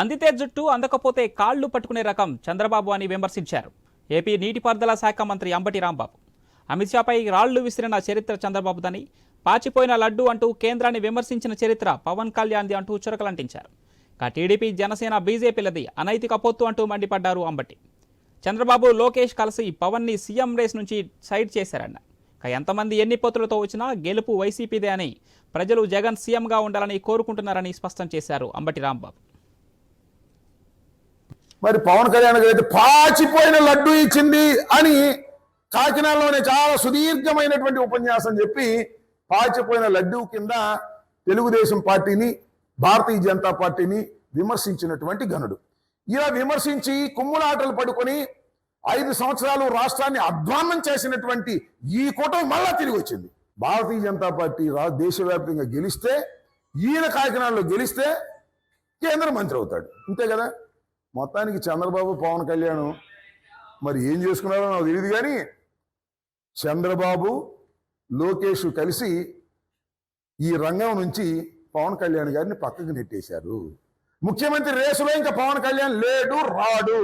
అందితే జుట్టు అందకపోతే కాళ్ళు పట్టుకునే రకం చంద్రబాబు అని విమర్శించారు. ఏపీ నీటిపారుదల శాఖ మంత్రి అంబటి రాంబాబు. అమిత్ షాపై రాళ్ళు విసిరిన చరిత్ర చంద్రబాబుదని పాచిపోయిన లడ్డు అంటూ కేంద్రాన్ని విమర్శించిన చరిత్ర పవన్ కళ్యాణ్ది అంటూ చురకలంటించారు. ఇక టీడీపీ జనసేన బీజేపీలది అనైతిక పొత్తు అంటూ మండిపడ్డారు అంబటి. చంద్రబాబు లోకేష్ కలిసి పవన్ని సీఎం రేస్ నుంచి సైడ్ చేశారన్న. ఇక ఎంతమంది ఎన్ని పొత్తులతో వచ్చినా గెలుపు వైసీపీదే అని ప్రజలు జగన్ సీఎంగా ఉండాలని కోరుకుంటున్నారని స్పష్టం చేశారు అంబటి రాంబాబు. మరి పవన్ కళ్యాణ్ గారు అయితే పాచిపోయిన లడ్డు ఇచ్చింది అని కాకినాడలోనే చాలా సుదీర్ఘమైనటువంటి ఉపన్యాసం చెప్పి పాచిపోయిన లడ్డు కింద తెలుగుదేశం పార్టీని భారతీయ జనతా పార్టీని విమర్శించినటువంటి గనుడు. ఇలా విమర్శించి కుమ్ములాటలు పడుకొని ఐదు సంవత్సరాలు రాష్ట్రాన్ని అధ్వాన్నం చేసినటువంటి ఈ కూటమి మళ్ళా తిరిగి వచ్చింది. భారతీయ జనతా పార్టీ రా దేశవ్యాప్తంగా గెలిస్తే ఈయన కాకినాడలో గెలిస్తే కేంద్ర మంత్రి అవుతాడు. అంతే కదా? మొత్తానికి చంద్రబాబు పవన్ కళ్యాణ్ మరి ఏం చేసుకున్నారో నాకు తెలియదు కానీ చంద్రబాబు లోకేష్ కలిసి ఈ రంగం నుంచి పవన్ కళ్యాణ్ గారిని పక్కకు నెట్టేశారు. ముఖ్యమంత్రి రేసులో ఇంకా పవన్ కళ్యాణ్ లేడు రాడు.